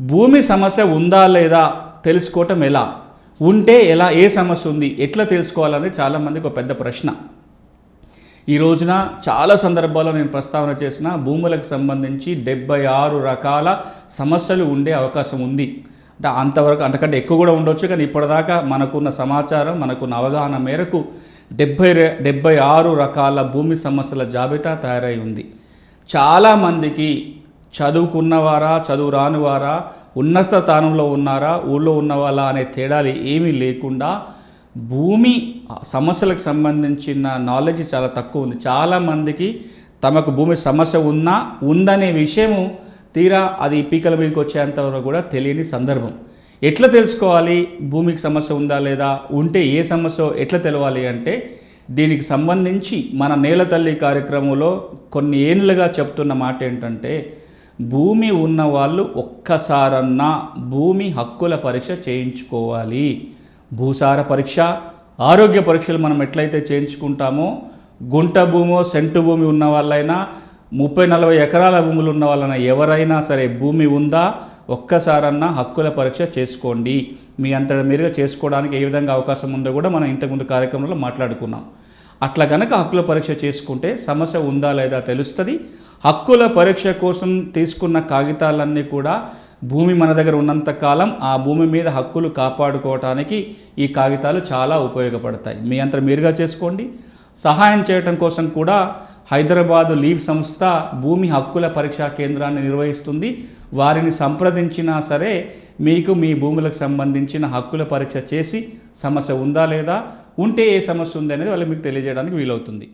భూమి సమస్య ఉందా లేదా తెలుసుకోవటం ఎలా? ఉంటే ఎలా ఏ సమస్య ఉంది ఎట్లా తెలుసుకోవాలనేది చాలామందికి ఒక పెద్ద ప్రశ్న. ఈ రోజున చాలా సందర్భాల్లో నేను ప్రస్తావన చేసిన భూములకు సంబంధించి డెబ్బై ఆరు రకాల సమస్యలు ఉండే అవకాశం ఉంది. అంటే అంతవరకు అంతకంటే ఎక్కువ కూడా ఉండొచ్చు కానీ ఇప్పటిదాకా మనకున్న సమాచారం మనకున్న అవగాహన మేరకు డెబ్బై డెబ్బై ఆరు రకాల భూమి సమస్యల జాబితా తయారై ఉంది. చాలామందికి చదువుకున్నవారా చదువు రానివారా ఉన్నత స్థానంలో ఉన్నారా ఊళ్ళో ఉన్నవారా అనే తేడాలు ఏమీ లేకుండా భూమి సమస్యలకు సంబంధించిన నాలెడ్జ్ చాలా తక్కువ ఉంది. చాలామందికి తమకు భూమి సమస్య ఉన్నా ఉందనే విషయము తీరా అది పీకల మీదకి వచ్చేంతవరకు కూడా తెలియని సందర్భం. ఎట్లా తెలుసుకోవాలి? భూమికి సమస్య ఉందా లేదా? ఉంటే ఏ సమస్య ఎట్లా తెలవాలి అంటే దీనికి సంబంధించి మన నేల తల్లి కార్యక్రమంలో కొన్ని ఏళ్ళుగా చెప్తున్న మాట ఏంటంటే భూమి ఉన్నవాళ్ళు ఒక్కసారన్నా భూమి హక్కుల పరీక్ష చేయించుకోవాలి. భూసార పరీక్ష ఆరోగ్య పరీక్షలు మనం ఎట్లయితే చేయించుకుంటామో గుంట భూమో సెంటు భూమి ఉన్న వాళ్ళైనా ముప్పై నలభై ఎకరాల భూములు ఉన్న వాళ్ళైనా ఎవరైనా సరే భూమి ఉందా ఒక్కసారన్నా హక్కుల పరీక్ష చేసుకోండి. మీ అంతట మీరుగా చేసుకోవడానికి ఏ విధంగా అవకాశం ఉందో కూడా మనం ఇంతకుముందు కార్యక్రమంలో మాట్లాడుకున్నాం. అట్లా గనక హక్కుల పరీక్ష చేసుకుంటే సమస్య ఉందా లేదా తెలుస్తుంది. హక్కుల పరీక్ష కోసం తీసుకున్న కాగితాలన్నీ కూడా భూమి మన దగ్గర ఉన్నంత కాలం ఆ భూమి మీద హక్కులు కాపాడుకోవటానికి ఈ కాగితాలు చాలా ఉపయోగపడతాయి. మీ అంతా మీరుగా చేసుకోండి. సహాయం చేయటం కోసం కూడా హైదరాబాదు లీవ్ సంస్థ భూమి హక్కుల పరీక్షా కేంద్రాన్ని నిర్వహిస్తుంది. వారిని సంప్రదించినా సరే మీకు మీ భూములకు సంబంధించిన హక్కుల పరీక్ష చేసి సమస్య ఉందా లేదా ఉంటే ఏ సమస్య ఉంది అనేది వాళ్ళు మీకు తెలియజేయడానికి వీలవుతుంది.